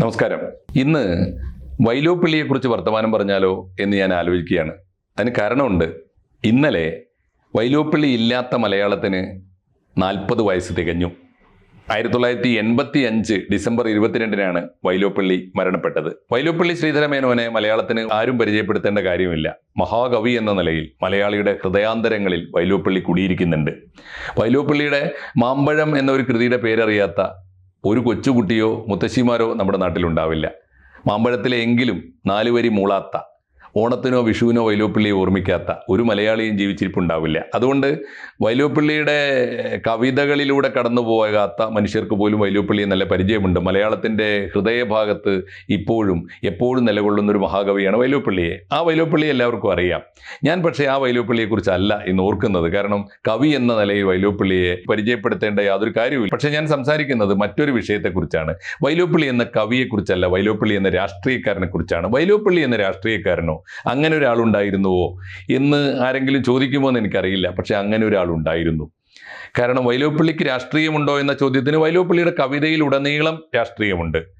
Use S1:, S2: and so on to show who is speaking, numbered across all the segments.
S1: നമസ്കാരം. ഇന്ന് വൈലോപ്പിള്ളിയെക്കുറിച്ച് വർത്തമാനം പറഞ്ഞാലോ എന്ന് ഞാൻ ആലോചിക്കുകയാണ്. അതിന് കാരണമുണ്ട്. ഇന്നലെ വൈലോപ്പിള്ളി ഇല്ലാത്ത മലയാളത്തിന് നാൽപ്പത് വയസ്സ് തികഞ്ഞു. ആയിരത്തി തൊള്ളായിരത്തി എൺപത്തി അഞ്ച് ഡിസംബർ ഇരുപത്തിരണ്ടിനാണ് വൈലോപ്പിള്ളി മരണപ്പെട്ടത്. വൈലോപ്പിള്ളി ശ്രീധരമേനോനെ മലയാളത്തിന് ആരും പരിചയപ്പെടുത്തേണ്ട കാര്യമില്ല. മഹാകവി എന്ന നിലയിൽ മലയാളിയുടെ ഹൃദയാന്തരങ്ങളിൽ വൈലോപ്പിള്ളി കുടിയിരിക്കുന്നുണ്ട്. വൈലോപ്പിള്ളിയുടെ മാമ്പഴം എന്നൊരു കൃതിയുടെ പേരറിയാത്ത ഒരു കൊച്ചുകുട്ടിയോ മുത്തശ്ശിമാരോ നമ്മുടെ നാട്ടിലുണ്ടാവില്ല. മാമ്പഴത്തിലെ എങ്കിലും നാലുവരി മൂളാത്ത ഓണത്തിനോ വിഷുവിനോ വൈലോപ്പിള്ളിയെ ഓർമ്മിക്കാത്ത ഒരു മലയാളിയും ജീവിച്ചിരിപ്പുണ്ടാവില്ല. അതുകൊണ്ട് വൈലോപ്പിള്ളിയുടെ കവിതകളിലൂടെ കടന്നു പോകാത്ത മനുഷ്യർക്ക് പോലും വൈലോപ്പിള്ളിയെ നല്ല പരിചയമുണ്ട്. മലയാളത്തിന്റെ ഹൃദയഭാഗത്ത് ഇപ്പോഴും എപ്പോഴും നിലകൊള്ളുന്ന ഒരു മഹാകവിയാണ് വൈലോപ്പിള്ളിയെ. ആ വൈലോപ്പിള്ളിയെ എല്ലാവർക്കും അറിയാം. ഞാൻ പക്ഷേ ആ വൈലോപ്പിള്ളിയെക്കുറിച്ചല്ല ഇന്ന് ഓർക്കുന്നത്. കാരണം കവി എന്ന നിലയിൽ വൈലോപ്പിള്ളിയെ പരിചയപ്പെടുത്തേണ്ട യാതൊരു കാര്യവുമില്ല. പക്ഷേ ഞാൻ സംസാരിക്കുന്നത് മറ്റൊരു വിഷയത്തെക്കുറിച്ചാണ്. വൈലോപ്പിള്ളി എന്ന കവിയെക്കുറിച്ചല്ല വൈലോപ്പിള്ളി എന്ന രാഷ്ട്രീയക്കാരനെക്കുറിച്ചാണ്. വൈലോപ്പിള്ളി എന്ന രാഷ്ട്രീയക്കാരനോ അങ്ങനെ ഒരാളുണ്ടായിരുന്നുവോ എന്ന് ആരെങ്കിലും ചോദിക്കുമോ എന്ന് എനിക്കറിയില്ല. പക്ഷെ അങ്ങനെ ഒരാളുണ്ടായിരുന്നു. കാരണം വൈലോപ്പിള്ളിക്ക് രാഷ്ട്രീയമുണ്ടോ എന്ന ചോദ്യത്തിന് വൈലോപ്പിള്ളിയുടെ കവിതയിൽ ഉടനീളം രാഷ്ട്രീയമുണ്ട്.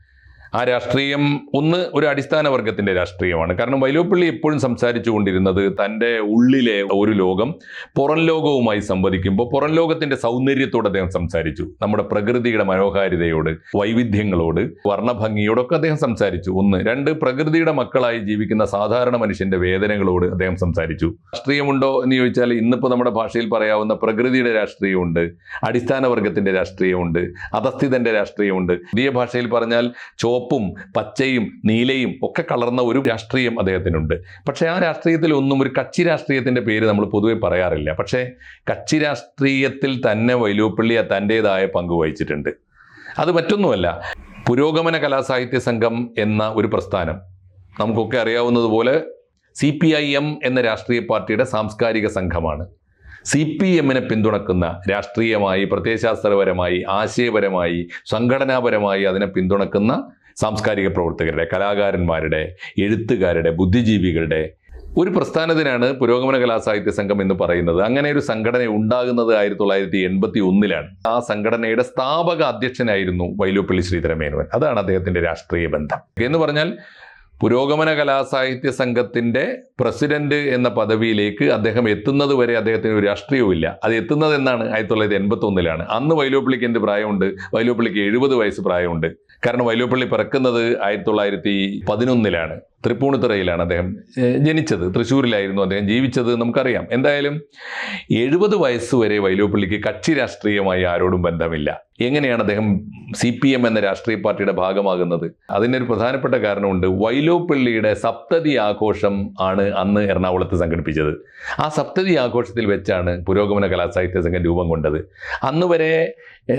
S1: ആ രാഷ്ട്രീയം ഒന്ന് ഒരു അടിസ്ഥാന വർഗത്തിന്റെ രാഷ്ട്രീയമാണ്. കാരണം വൈലോപ്പള്ളി എപ്പോഴും സംസാരിച്ചു കൊണ്ടിരുന്നത് തന്റെ ഉള്ളിലെ ഒരു ലോകം പുറം ലോകവുമായി സംവദിക്കുമ്പോൾ പുറം ലോകത്തിന്റെ സൗന്ദര്യത്തോട് അദ്ദേഹം സംസാരിച്ചു. നമ്മുടെ പ്രകൃതിയുടെ മനോഹാരിതയോട് വൈവിധ്യങ്ങളോട് വർണഭംഗിയോടൊക്കെ അദ്ദേഹം സംസാരിച്ചു. ഒന്ന്. രണ്ട്. പ്രകൃതിയുടെ മക്കളായി ജീവിക്കുന്ന സാധാരണ മനുഷ്യന്റെ വേദനകളോട് അദ്ദേഹം സംസാരിച്ചു. രാഷ്ട്രീയമുണ്ടോ എന്ന് ചോദിച്ചാൽ ഇന്നിപ്പോൾ നമ്മുടെ ഭാഷയിൽ പറയാവുന്ന പ്രകൃതിയുടെ രാഷ്ട്രീയമുണ്ട് അടിസ്ഥാന വർഗത്തിന്റെ രാഷ്ട്രീയമുണ്ട് അധസ്ഥിതന്റെ രാഷ്ട്രീയമുണ്ട്. പുതിയ ഭാഷയിൽ പറഞ്ഞാൽ ചുവപ്പും പച്ചയും നീലയും ഒക്കെ കളർന്ന ഒരു രാഷ്ട്രീയം അദ്ദേഹത്തിനുണ്ട്. പക്ഷേ ആ രാഷ്ട്രീയത്തിൽ ഒന്നും ഒരു കക്ഷി രാഷ്ട്രീയത്തിന്റെ പേര് നമ്മൾ പൊതുവെ പറയാറില്ല. പക്ഷേ കക്ഷി രാഷ്ട്രീയത്തിൽ തന്നെ വൈലോപ്പിള്ളി തന്റെതായ പങ്ക് വഹിച്ചിട്ടുണ്ട്. അത് മറ്റൊന്നുമല്ല പുരോഗമന കലാസാഹിത്യ സംഘം എന്ന ഒരു പ്രസ്ഥാനം. നമുക്കൊക്കെ അറിയാവുന്നതുപോലെ സി പി ഐ എം എന്ന രാഷ്ട്രീയ പാർട്ടിയുടെ സാംസ്കാരിക സംഘമാണ്. സി പി എമ്മിനെ പിന്തുണക്കുന്ന രാഷ്ട്രീയമായി പ്രത്യയശാസ്ത്രപരമായി ആശയപരമായി സംഘടനാപരമായി അതിനെ പിന്തുണക്കുന്ന സാംസ്കാരിക പ്രവർത്തകരുടെ കലാകാരന്മാരുടെ എഴുത്തുകാരുടെ ബുദ്ധിജീവികളുടെ ഒരു പ്രസ്ഥാനത്തിനാണ് പുരോഗമന കലാസാഹിത്യ സംഘം എന്ന് പറയുന്നത്. അങ്ങനെ ഒരു സംഘടന ഉണ്ടാകുന്നത് ആയിരത്തി തൊള്ളായിരത്തി എൺപത്തി ഒന്നിലാണ് ആ സംഘടനയുടെ സ്ഥാപക അധ്യക്ഷനായിരുന്നു വൈലോപ്പള്ളി ശ്രീധരമേനോൻ അതാണ് അദ്ദേഹത്തിന്റെ രാഷ്ട്രീയ ബന്ധം. എന്ന് പറഞ്ഞാൽ പുരോഗമന കലാസാഹിത്യ സംഘത്തിന്റെ പ്രസിഡന്റ് എന്ന പദവിയിലേക്ക് അദ്ദേഹം എത്തുന്നത് വരെ അദ്ദേഹത്തിന് ഒരു രാഷ്ട്രീയവുമില്ല അത് എത്തുന്നത് എന്നാണ് ആയിരത്തി തൊള്ളായിരത്തി എൺപത്തി ഒന്നിലാണ് അന്ന് വൈലോപ്പള്ളിക്ക് എന്ത് പ്രായമുണ്ട്? വൈലോപ്പള്ളിക്ക് എഴുപത് വയസ്സ് പ്രായമുണ്ട്. കാരണം വൈലോപ്പള്ളി പിറക്കുന്നത് ആയിരത്തി തൊള്ളായിരത്തി പതിനൊന്നിലാണ്. തൃപ്പൂണിത്തുറയിലാണ് അദ്ദേഹം ജനിച്ചത്. തൃശ്ശൂരിലായിരുന്നു അദ്ദേഹം ജീവിച്ചത് നമുക്കറിയാം. എന്തായാലും എഴുപത് വയസ്സുവരെ വൈലോപ്പള്ളിക്ക് കക്ഷി രാഷ്ട്രീയമായി ആരോടും ബന്ധമില്ല. എങ്ങനെയാണ് അദ്ദേഹം സി പി എം എന്ന രാഷ്ട്രീയ പാർട്ടിയുടെ ഭാഗമാകുന്നത്? അതിനൊരു പ്രധാനപ്പെട്ട കാരണമുണ്ട്. വൈലോപ്പള്ളിയുടെ സപ്തതി ആഘോഷം ആണ് അന്ന് എറണാകുളത്ത് സംഘടിപ്പിച്ചത്. ആ സപ്തതി ആഘോഷത്തിൽ വെച്ചാണ് പുരോഗമന കലാസാഹിത്യ സംഘം രൂപം കൊണ്ടത്. അന്ന് വരെ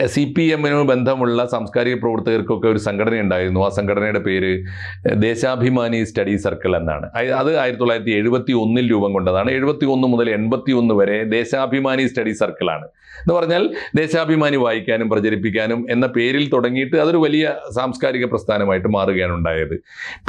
S1: സി പി എമ്മിന് ബന്ധമുള്ള സാംസ്കാരിക പ്രവർത്തകർക്കൊക്കെ ഒരു സംഘടന ഉണ്ടായിരുന്നു ആ സംഘടനയുടെ പേര് ദേശാഭിമാനി സ്റ്റഡി സർക്കിൾ എന്നാണ്. അത് ആയിരത്തി തൊള്ളായിരത്തി എഴുപത്തി ഒന്നിൽ രൂപം കൊണ്ടതാണ്. എഴുപത്തി ഒന്ന് മുതൽ എൺപത്തി ഒന്ന് വരെ ദേശാഭിമാനി സ്റ്റഡി സർക്കിളാണ് എന്ന് പറഞ്ഞാൽ ദേശാഭിമാനി വായിക്കാനും പ്രചരിപ്പിക്കാനും എന്ന പേരിൽ തുടങ്ങിയിട്ട് അതൊരു വലിയ സാംസ്കാരിക പ്രസ്ഥാനമായിട്ട് മാറുകയാണ് ഉണ്ടായത്.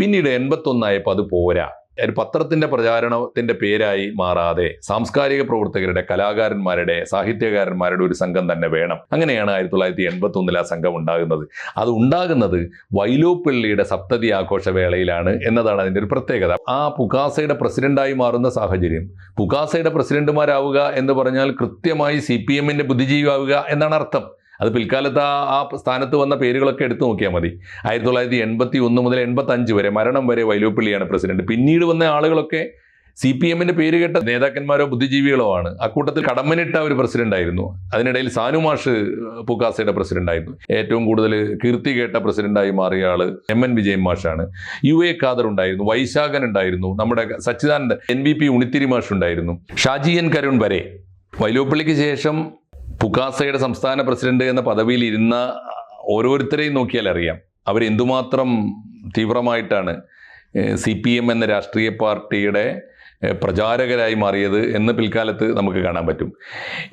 S1: പിന്നീട് എൺപത്തൊന്നായപ്പോൾ അത് പോരാ. ഒരു പത്രത്തിന്റെ പ്രചാരണത്തിന്റെ പേരായി മാറാതെ സാംസ്കാരിക പ്രവർത്തകരുടെ കലാകാരന്മാരുടെ സാഹിത്യകാരന്മാരുടെ ഒരു സംഘം തന്നെ വേണം. അങ്ങനെയാണ് ആയിരത്തി തൊള്ളായിരത്തി എൺപത്തി ഒന്നിൽ ആ സംഘം ഉണ്ടാകുന്നത്. അത് ഉണ്ടാകുന്നത് വൈലോപ്പിള്ളിയുടെ സപ്തതി ആഘോഷവേളയിലാണ് എന്നതാണ് അതിന്റെ ഒരു പ്രത്യേകത. ആ പുകാസയുടെ പ്രസിഡന്റായി മാറുന്ന സാഹചര്യം പുകാസയുടെ പ്രസിഡന്റുമാരാവുക എന്ന് പറഞ്ഞാൽ കൃത്യമായി സി പി എമ്മിന്റെ ബുദ്ധിജീവിയാവുക എന്നാണ് അർത്ഥം. അത് പിൽക്കാലത്ത് ആ ആ സ്ഥാനത്ത് വന്ന പേരുകളൊക്കെ എടുത്തു നോക്കിയാൽ മതി. ആയിരത്തി തൊള്ളായിരത്തി എൺപത്തി ഒന്ന് മുതൽ എൺപത്തി അഞ്ച് വരെ മരണം വരെ വൈലോപ്പിള്ളിയാണ് പ്രസിഡന്റ്. പിന്നീട് വന്ന ആളുകളൊക്കെ സി പി എമ്മിന്റെ പേര് കേട്ട നേതാക്കന്മാരോ ബുദ്ധിജീവികളോ ആണ്. അക്കൂട്ടത്തിൽ കടമ്മനിട്ട ഒരു പ്രസിഡന്റ് ആയിരുന്നു. അതിനിടയിൽ സാനുമാഷ് മാഷ് പുക്കാസയുടെ പ്രസിഡന്റ് ആയിരുന്നു. ഏറ്റവും കൂടുതൽ കീർത്തി കേട്ട പ്രസിഡന്റായി മാറിയ ആൾ എം എൻ വിജയൻ മാഷാണ്. യു എ ഖാദർ ഉണ്ടായിരുന്നു. വൈശാഖൻ ഉണ്ടായിരുന്നു. നമ്മുടെ Sachidananda N V P Unithiri മാഷ് ഉണ്ടായിരുന്നു. ഷാജി എൻ കരുൺ വരെ. വൈലോപ്പള്ളിക്ക് ശേഷം പുക്കാസയുടെ സംസ്ഥാന പ്രസിഡന്റ് എന്ന പദവിയിൽ ഇരുന്ന ഓരോരുത്തരെയും നോക്കിയാൽ അറിയാം. അവർ എന്തുമാത്രം തീവ്രമായിട്ടാണ് സി പി എം എന്ന രാഷ്ട്രീയ പാർട്ടിയുടെ പ്രചാരകരായി മാറിയത് എന്ന് പിൽക്കാലത്ത് നമുക്ക് കാണാൻ പറ്റും.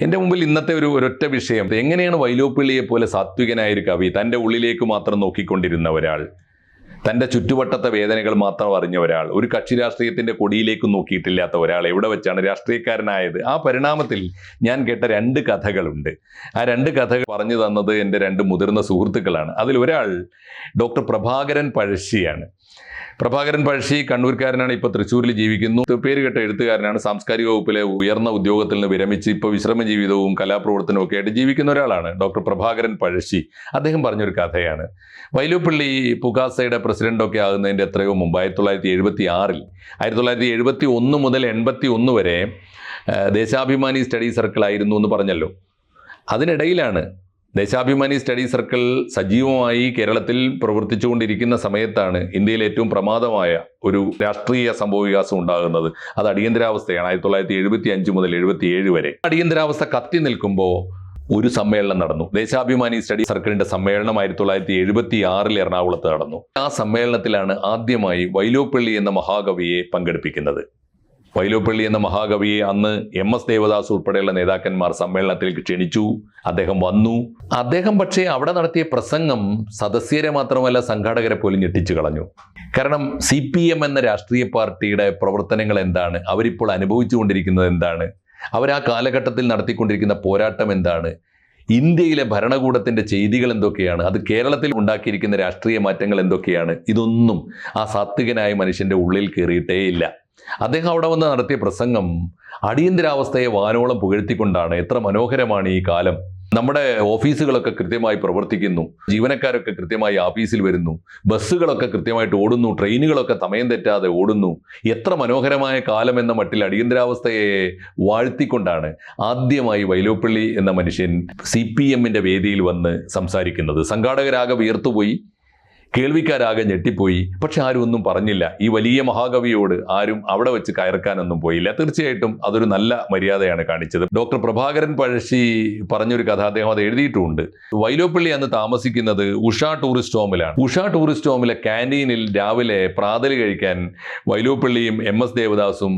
S1: എന്റെ മുമ്പിൽ ഇന്നത്തെ ഒരു ഒരൊറ്റ വിഷയം എങ്ങനെയാണ് വൈലോപ്പിള്ളിയെ പോലെ സാത്വികനായ ഒരു കവി തന്റെ ഉള്ളിലേക്ക് മാത്രം നോക്കിക്കൊണ്ടിരുന്ന ഒരാൾ? തന്റെ ചുറ്റുവട്ടത്തെ വേദനകൾ മാത്രം അറിഞ്ഞ ഒരാൾ ഒരു കക്ഷി രാഷ്ട്രീയത്തിന്റെ കൊടിയിലേക്ക് നോക്കിയിട്ടില്ലാത്ത ഒരാൾ എവിടെ വെച്ചാണ് രാഷ്ട്രീയക്കാരനായത്? ആ പരിണാമത്തിൽ ഞാൻ കേട്ട രണ്ട് കഥകളുണ്ട്. ആ രണ്ട് കഥകൾ പറഞ്ഞു തന്നത് എന്റെ രണ്ട് മുതിർന്ന സുഹൃത്തുക്കളാണ്. അതിൽ ഒരാൾ ഡോക്ടർ പ്രഭാകരൻ പഴശ്ശിയാണ്. പ്രഭാകരൻ പഴശ്ശി കണ്ണൂർക്കാരനാണ് ഇപ്പോൾ തൃശ്ശൂരിൽ ജീവിക്കുന്നു. പേര് കേട്ട എഴുത്തുകാരനാണ്. സാംസ്കാരിക വകുപ്പിലെ ഉയർന്ന ഉദ്യോഗത്തിൽ നിന്ന് വിരമിച്ച് ഇപ്പോൾ വിശ്രമ ജീവിതവും കലാപ്രവർത്തനവും ഒക്കെ ആയിട്ട് ജീവിക്കുന്ന ഒരാളാണ് ഡോക്ടർ പ്രഭാകരൻ പഴശ്ശി. അദ്ദേഹം പറഞ്ഞൊരു കഥയാണ്. വൈലുപ്പള്ളി പുകാസയുടെ പ്രസിഡന്റൊക്കെ ആകുന്നതിന്റെ എത്രയോ മുമ്പ് ആയിരത്തി തൊള്ളായിരത്തി എഴുപത്തി ആറിൽ ആയിരത്തി തൊള്ളായിരത്തി എഴുപത്തി ഒന്ന് മുതൽ എൺപത്തി ഒന്ന് വരെ ദേശാഭിമാനി സ്റ്റഡി സർക്കിൾ ആയിരുന്നു എന്ന് പറഞ്ഞല്ലോ. അതിനിടയിലാണ് ദേശാഭിമാനി സ്റ്റഡി സർക്കിൾ സജീവമായി കേരളത്തിൽ പ്രവർത്തിച്ചുകൊണ്ടിരിക്കുന്ന സമയത്താണ് ഇന്ത്യയിൽ ഏറ്റവും പ്രമാദമായ ഒരു രാഷ്ട്രീയ സംഭവവികാസം ഉണ്ടാകുന്നത്. അത് അടിയന്തരാവസ്ഥയാണ്. ആയിരത്തി തൊള്ളായിരത്തി എഴുപത്തി അഞ്ച് മുതൽ എഴുപത്തി ഏഴ് വരെ. അടിയന്തരാവസ്ഥ കത്തി നിൽക്കുമ്പോൾ ഒരു സമ്മേളനം നടന്നു. ദേശാഭിമാനി സ്റ്റഡി സർക്കിളിന്റെ സമ്മേളനം ആയിരത്തി തൊള്ളായിരത്തി എഴുപത്തി ആറിൽ എറണാകുളത്ത് നടന്നു. ആ സമ്മേളനത്തിലാണ് ആദ്യമായി വൈലോപ്പള്ളി എന്ന മഹാകവിയെ പങ്കെടുപ്പിക്കുന്നത്. വൈലോപ്പള്ളി എന്ന മഹാകവിയെ അന്ന് എം എസ് ദേവദാസ് ഉൾപ്പെടെയുള്ള നേതാക്കന്മാർ സമ്മേളനത്തിലേക്ക് ക്ഷണിച്ചു. അദ്ദേഹം വന്നു. അദ്ദേഹം പക്ഷേ അവിടെ നടത്തിയ പ്രസംഗം സദസ്യരെ മാത്രമല്ല സംഘാടകരെ പോലും ഞെട്ടിച്ചു കളഞ്ഞു. കാരണം സി പി എം എന്ന രാഷ്ട്രീയ പാർട്ടിയുടെ പ്രവർത്തനങ്ങൾ എന്താണ്? അവരിപ്പോൾ അനുഭവിച്ചുകൊണ്ടിരിക്കുന്നത് എന്താണ്? അവർ ആ കാലഘട്ടത്തിൽ നടത്തിക്കൊണ്ടിരിക്കുന്ന പോരാട്ടം എന്താണ്? ഇന്ത്യയിലെ ഭരണകൂടത്തിന്റെ ചെയ്തികൾ എന്തൊക്കെയാണ്? അത് കേരളത്തിൽ ഉണ്ടാക്കിയിരിക്കുന്ന രാഷ്ട്രീയ മാറ്റങ്ങൾ എന്തൊക്കെയാണ്? ഇതൊന്നും ആ സാത്വികനായ മനുഷ്യന്റെ ഉള്ളിൽ കയറിയിട്ടേയില്ല അദ്ദേഹം അവിടെ വന്ന് നടത്തിയ പ്രസംഗം അടിയന്തരാവസ്ഥയെ വാനോളം പുകഴ്ത്തിക്കൊണ്ടാണ്. എത്ര മനോഹരമാണ് ഈ കാലം. നമ്മുടെ ഓഫീസുകളൊക്കെ കൃത്യമായി പ്രവർത്തിക്കുന്നു. ജീവനക്കാരൊക്കെ കൃത്യമായി ഓഫീസിൽ വരുന്നു. ബസ്സുകളൊക്കെ കൃത്യമായിട്ട് ഓടുന്നു. ട്രെയിനുകളൊക്കെ സമയം തെറ്റാതെ ഓടുന്നു. എത്ര മനോഹരമായ കാലം എന്ന മട്ടിൽ അടിയന്തരാവസ്ഥയെ വാഴ്ത്തിക്കൊണ്ടാണ് ആദ്യമായി വൈലോപ്പള്ളി എന്ന മനുഷ്യൻ സി പി എമ്മിന്റെ വേദിയിൽ വന്ന് സംസാരിക്കുന്നത്. സംഘാടകരാകെ വിയർത്തുപോയി. കേൾവിക്കാരാകെ ഞെട്ടിപ്പോയി. പക്ഷെ ആരും ഒന്നും പറഞ്ഞില്ല. ഈ വലിയ മഹാകവിയോട് ആരും അവിടെ വെച്ച് കയർക്കാനൊന്നും പോയില്ല. തീർച്ചയായിട്ടും അതൊരു നല്ല മര്യാദയാണ് കാണിച്ചത്. ഡോക്ടർ പ്രഭാകരൻ പഴശ്ശി പറഞ്ഞൊരു കഥ അദ്ദേഹം അത് എഴുതിയിട്ടുമുണ്ട് വൈലോപ്പള്ളി അന്ന് താമസിക്കുന്നത് ഉഷ ടൂറിസ്റ്റ് ഹോമിലാണ്. ഉഷ ടൂറിസ്റ്റ് ഹോമിലെ ക്യാന്റീനിൽ രാവിലെ പ്രാതൽ കഴിക്കാൻ വൈലോപ്പള്ളിയും എം എസ് ദേവദാസും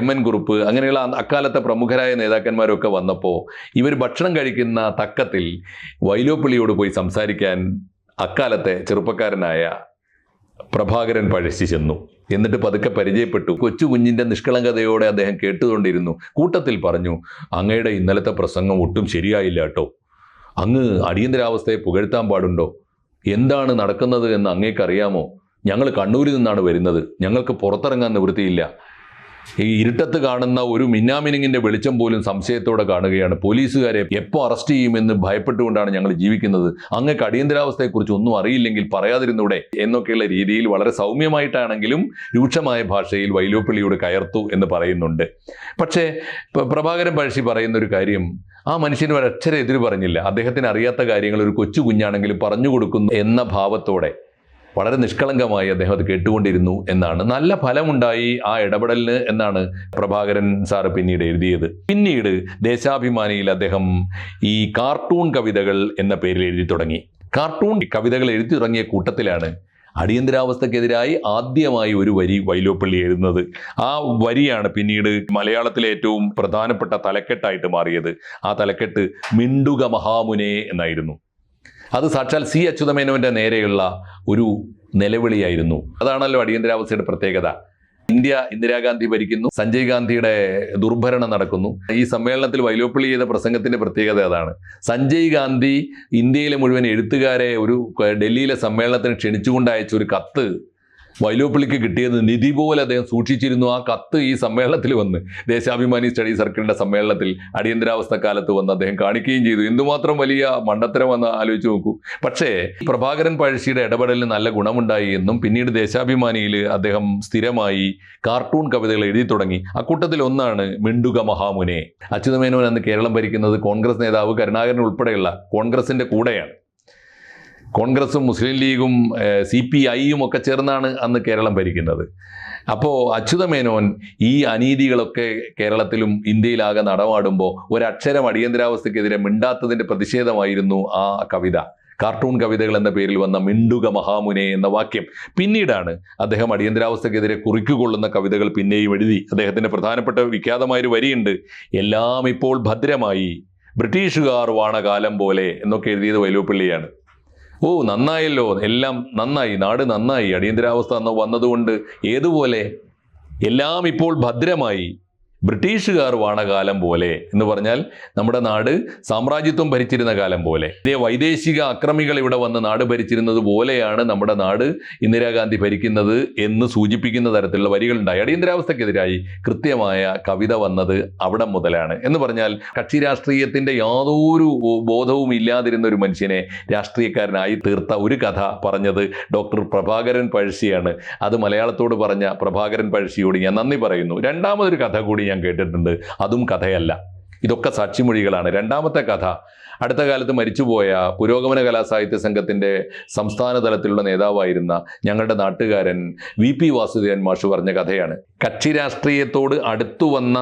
S1: എം എൻ കുറുപ്പ് അങ്ങനെയുള്ള അക്കാലത്തെ പ്രമുഖരായ നേതാക്കന്മാരൊക്കെ വന്നപ്പോൾ ഇവർ ഭക്ഷണം കഴിക്കുന്ന തക്കത്തിൽ വൈലോപ്പള്ളിയോട് പോയി സംസാരിക്കാൻ അക്കാലത്തെ ചെറുപ്പക്കാരനായ പ്രഭാകരൻ പഴശ്ശി ചെന്നു. എന്നിട്ട് പതുക്കെ പരിചയപ്പെട്ടു. കൊച്ചു കുഞ്ഞിന്റെ നിഷ്കളങ്കതയോടെ അദ്ദേഹം കേട്ടുകൊണ്ടിരുന്നു. കൂട്ടത്തിൽ പറഞ്ഞു അങ്ങയുടെ ഇന്നലത്തെ പ്രസംഗം ഒട്ടും ശരിയായില്ല കേട്ടോ. അങ്ങ് അടിയന്തരാവസ്ഥയെ പുകഴ്ത്താൻ പാടുണ്ടോ? എന്താണ് നടക്കുന്നത് എന്ന് അങ്ങേക്കറിയാമോ ഞങ്ങൾ കണ്ണൂരിൽ നിന്നാണ് വരുന്നത്. ഞങ്ങൾക്ക് പുറത്തിറങ്ങാൻ നിവൃത്തിയില്ല. ഈ ഇരുട്ടത്ത് കാണുന്ന ഒരു മിന്നാമിനിങ്ങിന്റെ വെളിച്ചം പോലും സംശയത്തോടെ കാണുകയാണ്. പോലീസുകാരെ എപ്പോൾ അറസ്റ്റ് ചെയ്യുമെന്ന് ഭയപ്പെട്ടുകൊണ്ടാണ് ഞങ്ങൾ ജീവിക്കുന്നത്. അങ്ങ് അടിയന്തരാവസ്ഥയെക്കുറിച്ച് ഒന്നും അറിയില്ലെങ്കിൽ പറയാതിരുന്നൂടെ എന്നൊക്കെയുള്ള രീതിയിൽ വളരെ സൗമ്യമായിട്ടാണെങ്കിലും രൂക്ഷമായ ഭാഷയിൽ വൈലോപ്പള്ളിയോട് കയർത്തു എന്ന് പറയുന്നുണ്ട്. പക്ഷേ പ്രഭാകരൻ പഴശ്ശി പറയുന്ന ഒരു കാര്യം ആ മനുഷ്യന് ഒരക്ഷരം എതിര് പറഞ്ഞില്ല. അദ്ദേഹത്തിന് അറിയാത്ത കാര്യങ്ങൾ ഒരു കൊച്ചു കുഞ്ഞാണെങ്കിലും പറഞ്ഞു കൊടുക്കുന്നു എന്ന ഭാവത്തോടെ. വളരെ നിഷ്കളങ്കമായി അദ്ദേഹം അത് കേട്ടുകൊണ്ടിരുന്നു എന്നാണ്. നല്ല ഫലമുണ്ടായി ആ ഇടപെടലിന് എന്നാണ് പ്രഭാകരൻ സാറ് പിന്നീട് എഴുതിയത്. പിന്നീട് ദേശാഭിമാനിയിൽ അദ്ദേഹം ഈ കാർട്ടൂൺ കവിതകൾ എന്ന പേരിൽ എഴുതി തുടങ്ങി. കാർട്ടൂൺ കവിതകൾ എഴുതി തുടങ്ങിയ കൂട്ടത്തിലാണ് അടിയന്തരാവസ്ഥക്കെതിരായി ആദ്യമായി ഒരു വരി വൈലോപ്പള്ളി എഴുതുന്നത്. ആ വരിയാണ് പിന്നീട് മലയാളത്തിലെ ഏറ്റവും പ്രധാനപ്പെട്ട തലക്കെട്ടായിട്ട് മാറിയത്. ആ തലക്കെട്ട് മിണ്ടുക മഹാമുനെ എന്നായിരുന്നു. അത് സാക്ഷാൽ സി അച്യുതമേനോന്റെ നേരെയുള്ള ഒരു നിലവിളിയായിരുന്നു. അതാണല്ലോ അടിയന്തരാവസ്ഥയുടെ പ്രത്യേകത. ഇന്ത്യ ഇന്ദിരാഗാന്ധി ഭരിക്കുന്നു സഞ്ജയ് ഗാന്ധിയുടെ ദുർഭരണം നടക്കുന്നു. ഈ സമ്മേളനത്തിൽ വൈലോപ്പള്ളി ചെയ്ത പ്രസംഗത്തിന്റെ പ്രത്യേകത അതാണ്. സഞ്ജയ് ഗാന്ധി ഇന്ത്യയിലെ മുഴുവൻ എഴുത്തുകാരെ ഒരു ഡൽഹിയിലെ സമ്മേളനത്തിന് ക്ഷണിച്ചുകൊണ്ട് അയച്ച ഒരു കത്ത് വൈലോപ്പള്ളിക്ക് കിട്ടിയത് നിധി പോലെ അദ്ദേഹം സൂക്ഷിച്ചിരുന്നു. ആ കത്ത് ഈ സമ്മേളനത്തിൽ വന്ന് ദേശാഭിമാനി സ്റ്റഡി സർക്കിളിന്റെ സമ്മേളനത്തിൽ അടിയന്തരാവസ്ഥ കാലത്ത് വന്ന് അദ്ദേഹം കാണിക്കുകയും ചെയ്തു. എന്തുമാത്രം വലിയ മണ്ടത്തരം വന്ന് ആലോചിച്ച് നോക്കൂ. പക്ഷേ പ്രഭാകരൻ പഴശ്ശിയുടെ ഇടപെടലിന് നല്ല ഗുണമുണ്ടായി എന്നും പിന്നീട് ദേശാഭിമാനിയിൽ അദ്ദേഹം സ്ഥിരമായി കാർട്ടൂൺ കവിതകൾ എഴുതി തുടങ്ങി. അക്കൂട്ടത്തിൽ ഒന്നാണ് മിണ്ടുക മഹാമുനെ. അച്യുതമേനോൻ അന്ന് കേരളം ഭരിക്കുന്നത് കോൺഗ്രസ് നേതാവ് കരുണാകരൻ ഉൾപ്പെടെയുള്ള കോൺഗ്രസിന്റെ കൂടെയാണ്. കോൺഗ്രസും മുസ്ലിം ലീഗും സി പി ഐയും ഒക്കെ ചേർന്നാണ് അന്ന് കേരളം ഭരിക്കുന്നത്. അപ്പോൾ അച്യുതമേനോൻ ഈ അനീതികളൊക്കെ കേരളത്തിലും ഇന്ത്യയിലാകെ നടമാടുമ്പോൾ ഒരക്ഷരം അടിയന്തരാവസ്ഥക്കെതിരെ മിണ്ടാത്തതിന്റെ പ്രതിഷേധമായിരുന്നു ആ കവിത. കാർട്ടൂൺ കവിതകൾ എന്ന പേരിൽ വന്ന മിണ്ടുക മഹാമുനെ എന്ന വാക്യം. പിന്നീടാണ് അദ്ദേഹം അടിയന്തരാവസ്ഥക്കെതിരെ കുറിക്കുകൊള്ളുന്ന കവിതകൾ പിന്നെയും എഴുതി അദ്ദേഹത്തിന്റെ പ്രധാനപ്പെട്ട വിഖ്യാതമായൊരു വരിയുണ്ട് എല്ലാം ഇപ്പോൾ ഭദ്രമായി ബ്രിട്ടീഷുകാർ വാണ കാലം പോലെ എന്നൊക്കെ എഴുതിയത് വൈലോപ്പള്ളിയാണ്. ഓ നന്നായല്ലോ. എല്ലാം നന്നായി. നാട് നന്നായി. അടിയന്തരാവസ്ഥ വന്നതുകൊണ്ട് ഏതുപോലെ എല്ലാം ഇപ്പോൾ ഭദ്രമായി. ബ്രിട്ടീഷുകാർ വാണ കാലം പോലെ എന്ന് പറഞ്ഞാൽ നമ്മുടെ നാട് സാമ്രാജ്യത്വം ഭരിച്ചിരുന്ന കാലം പോലെ. ഇതേ വൈദേശിക അക്രമികൾ ഇവിടെ വന്ന് നാട് ഭരിച്ചിരുന്നത് പോലെയാണ് നമ്മുടെ നാട് ഇന്ദിരാഗാന്ധി ഭരിക്കുന്നത് എന്ന് സൂചിപ്പിക്കുന്ന തരത്തിലുള്ള വരികളുണ്ടായി. അടിയന്തരാവസ്ഥക്കെതിരായി കൃത്യമായ കവിത വന്നത് അവിടെ മുതലാണ്. എന്ന് പറഞ്ഞാൽ കക്ഷി രാഷ്ട്രീയത്തിന്റെ യാതൊരു ബോധവും ഇല്ലാതിരുന്ന ഒരു മനുഷ്യനെ രാഷ്ട്രീയക്കാരനായി തീർത്ത ഒരു കഥ പറഞ്ഞത് ഡോക്ടർ പ്രഭാകരൻ പഴശ്ശിയാണ്. അത് മലയാളത്തോട് പറഞ്ഞ പ്രഭാകരൻ പഴശ്ശിയോട് ഞാൻ നന്ദി പറയുന്നു. രണ്ടാമതൊരു കഥ കൂടി ഞാൻ കേട്ടിട്ടുണ്ട്. അതും കഥയല്ല. ഇതൊക്കെ സാക്ഷിമൊഴികളാണ്. രണ്ടാമത്തെ കഥ. അടുത്ത കാലത്ത് മരിച്ചുപോയ പുരോഗമന കലാസാഹിത്യ സംഘത്തിന്റെ സംസ്ഥാന തലത്തിലുള്ള നേതാവായിരുന്ന ഞങ്ങളുടെ നാട്ടുകാരൻ വി പി വാസുദേവൻ മാഷു പറഞ്ഞ കഥയാണ്. കക്ഷി രാഷ്ട്രീയത്തോട് അടുത്തു വന്ന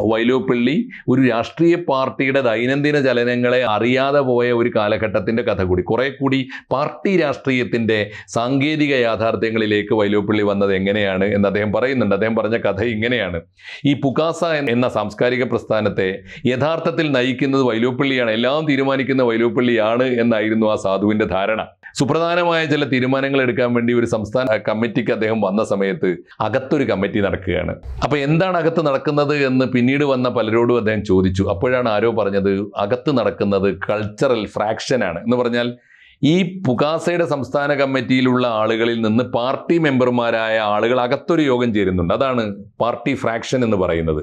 S1: വൈലോപ്പിള്ളി ഒരു രാഷ്ട്രീയ പാർട്ടിയുടെ ദൈനംദിന ചലനങ്ങളെ അറിയാതെ പോയ ഒരു കാലഘട്ടത്തിന്റെ കഥ കൂടി. കുറെ കൂടി പാർട്ടി രാഷ്ട്രീയത്തിന്റെ സാങ്കേതിക യാഥാർത്ഥ്യങ്ങളിലേക്ക് വൈലോപ്പള്ളി വന്നത് എങ്ങനെയാണ് എന്ന് അദ്ദേഹം പറയുന്നുണ്ട്. അദ്ദേഹം പറഞ്ഞ കഥ ഇങ്ങനെയാണ്. ഈ പുകാസ എന്ന സാംസ്കാരിക പ്രസ്ഥാനത്തെ യഥാർത്ഥത്തിൽ നയിക്കുന്നത് വൈലോപ്പള്ളിയാണ്. എല്ലാം തീരുമാനിക്കുന്ന വൈലോപ്പള്ളിയാണ് എന്നായിരുന്നു ആ സാധുവിന്റെ ധാരണ. സുപ്രധാനമായ ചില തീരുമാനങ്ങൾ എടുക്കാൻ വേണ്ടി ഒരു സംസ്ഥാന കമ്മിറ്റിക്ക് അദ്ദേഹം വന്ന സമയത്ത് അകത്തൊരു കമ്മിറ്റി നടക്കുകയാണ്. അപ്പൊ എന്താണ് അകത്ത് നടക്കുന്നത് എന്ന് പിന്നീട് വന്ന പലരോടും അദ്ദേഹം ചോദിച്ചു. അപ്പോഴാണ് ആരോ പറഞ്ഞത് അകത്ത് നടക്കുന്നത് കൾച്ചറൽ ഫ്രാക്ഷനാണ് എന്ന് പറഞ്ഞാൽ ഈ പുകാസയുടെ സംസ്ഥാന കമ്മിറ്റിയിലുള്ള ആളുകളിൽ നിന്ന് പാർട്ടി മെമ്പർമാരായ ആളുകൾ അകത്തൊരു യോഗം ചേരുന്നുണ്ട്. അതാണ് പാർട്ടി ഫ്രാക്ഷൻ എന്ന് പറയുന്നത്.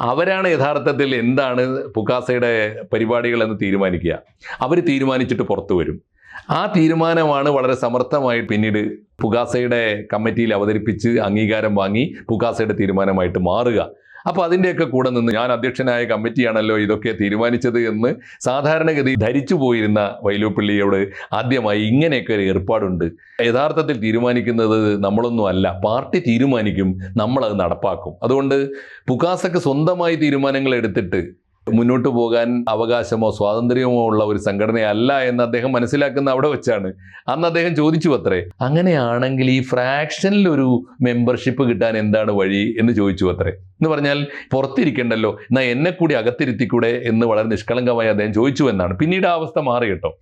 S1: അവരാണ് യഥാർത്ഥത്തിൽ എന്താണ് പുകാസയുടെ പരിപാടികൾ എന്ന് തീരുമാനിക്കുക. അവർ തീരുമാനിച്ചിട്ട് പുറത്തു വരും. ആ തീരുമാനമാണ് വളരെ സമർത്ഥമായി പിന്നീട് പുകാസയുടെ കമ്മിറ്റിയിൽ അവതരിപ്പിച്ച് അംഗീകാരം വാങ്ങി പുകാസയുടെ തീരുമാനമായിട്ട് മാറുക. അപ്പോൾ അതിന്റെയൊക്കെ കൂടെ നിന്ന് ഞാൻ അധ്യക്ഷനായ കമ്മിറ്റിയാണല്ലോ ഇതൊക്കെ തീരുമാനിച്ചത് എന്ന് സാധാരണഗതി ധരിച്ചു പോയിരുന്ന വൈലോപ്പിള്ളിയോട് ആദ്യമായി ഇങ്ങനെയൊക്കെ ഒരു ഏർപ്പാടുണ്ട്. യഥാർത്ഥത്തിൽ തീരുമാനിക്കുന്നത് നമ്മളൊന്നും അല്ല. പാർട്ടി തീരുമാനിക്കും നമ്മളത് നടപ്പാക്കും. അതുകൊണ്ട് പുകാസക്ക് സ്വന്തമായി തീരുമാനങ്ങൾ എടുത്തിട്ട് മുന്നോട്ട് പോകാൻ അവകാശമോ സ്വാതന്ത്ര്യമോ ഉള്ള ഒരു സംഘടനയല്ല എന്ന് അദ്ദേഹം മനസ്സിലാക്കുന്ന അവിടെ വെച്ചാണ്. അന്ന് അദ്ദേഹം ചോദിച്ചു അത്രേ. അങ്ങനെയാണെങ്കിൽ ഈ ഫ്രാക്ഷനിൽ ഒരു മെമ്പർഷിപ്പ് കിട്ടാൻ എന്താണ് വഴി എന്ന് ചോദിച്ചു അത്രേ. എന്ന് പറഞ്ഞാൽ പുറത്തിരിക്കണ്ടല്ലോ എന്നാൽ എന്നെ കൂടി അകത്തിരുത്തിക്കൂടെ എന്ന് വളരെ നിഷ്കളങ്കമായി അദ്ദേഹം ചോദിച്ചു എന്നാണ്. പിന്നീട് ആ അവസ്ഥ മാറി കേട്ടോ.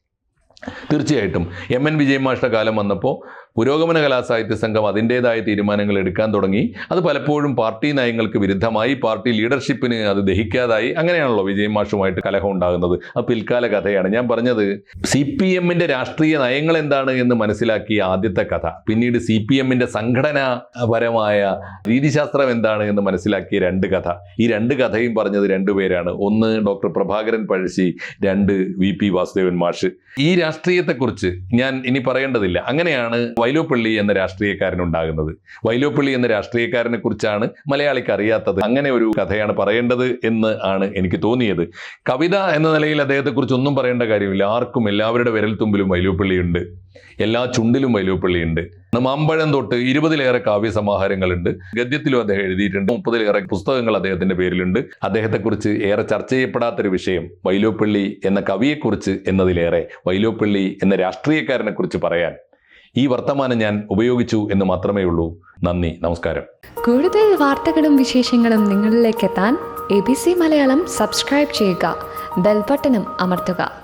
S1: തീർച്ചയായിട്ടും. എം എൻ വിജയമാഷ്ട കാലം വന്നപ്പോൾ പുരോഗമന കലാസാഹിത്യ സംഘം അതിന്റെതായ തീരുമാനങ്ങൾ എടുക്കാൻ തുടങ്ങി. അത് പലപ്പോഴും പാർട്ടി നയങ്ങൾക്ക് വിരുദ്ധമായി പാർട്ടി ലീഡർഷിപ്പിന് അത് ദഹിക്കാതായി. അങ്ങനെയാണല്ലോ വിജയ് മാഷുമായിട്ട് കലഹം ഉണ്ടാകുന്നത്. അത് പിൽക്കാല കഥയാണ്. ഞാൻ പറഞ്ഞത് സി പി എമ്മിന്റെ രാഷ്ട്രീയ നയങ്ങൾ എന്താണ് എന്ന് മനസ്സിലാക്കിയ ആദ്യത്തെ കഥ. പിന്നീട് സി പി എമ്മിന്റെ സംഘടനാപരമായ രീതിശാസ്ത്രം എന്താണ് എന്ന് മനസ്സിലാക്കിയ രണ്ട് കഥ. ഈ രണ്ട് കഥയും പറഞ്ഞത് രണ്ടുപേരാണ് ഒന്ന് ഡോക്ടർ പ്രഭാകരൻ പഴശ്ശി രണ്ട് വി പി വാസുദേവൻ മാഷ്. ഈ രാഷ്ട്രീയത്തെക്കുറിച്ച് ഞാൻ ഇനി പറയേണ്ടതില്ല. അങ്ങനെയാണ് വൈലോപ്പള്ളി എന്ന രാഷ്ട്രീയക്കാരൻ ഉണ്ടാകുന്നത് വൈലോപ്പള്ളി എന്ന രാഷ്ട്രീയക്കാരനെ കുറിച്ചാണ് മലയാളിക്ക് അറിയാത്തത്. അങ്ങനെ ഒരു കഥയാണ് പറയേണ്ടത് എന്ന് ആണ് എനിക്ക് തോന്നിയത്. കവിത എന്ന നിലയിൽ അദ്ദേഹത്തെക്കുറിച്ച് ഒന്നും പറയേണ്ട കാര്യമില്ല. ആർക്കും എല്ലാവരുടെ വിരൽത്തുമ്പിലും വൈലോപ്പള്ളിയുണ്ട് എല്ലാ ചുണ്ടിലും വൈലോപ്പള്ളിയുണ്ട് മാമ്പഴം തൊട്ട് ഇരുപതിലേറെ കാവ്യ സമാഹാരങ്ങളുണ്ട് ഗദ്യത്തിലും അദ്ദേഹം എഴുതിയിട്ടുണ്ട്. മുപ്പതിലേറെ പുസ്തകങ്ങൾ അദ്ദേഹത്തിന്റെ പേരിലുണ്ട്. അദ്ദേഹത്തെക്കുറിച്ച് ഏറെ ചർച്ച ചെയ്യപ്പെടാത്തൊരു വിഷയം വൈലോപ്പള്ളി എന്ന കവിയെക്കുറിച്ച് എന്നതിലേറെ വൈലോപ്പള്ളി എന്ന രാഷ്ട്രീയക്കാരനെ കുറിച്ച് പറയാൻ ഈ വർത്തമാനം ഞാൻ ഉപയോഗിച്ചു എന്ന് മാത്രമേ ഉള്ളൂ. നന്ദി നമസ്കാരം.
S2: കൂടുതൽ വാർത്തകളും വിശേഷങ്ങളും നിങ്ങളിലേക്ക് എത്താൻ A B C Malayalam subscribe ചെയ്യുക. ബെൽബട്ടനും അമർത്തുക.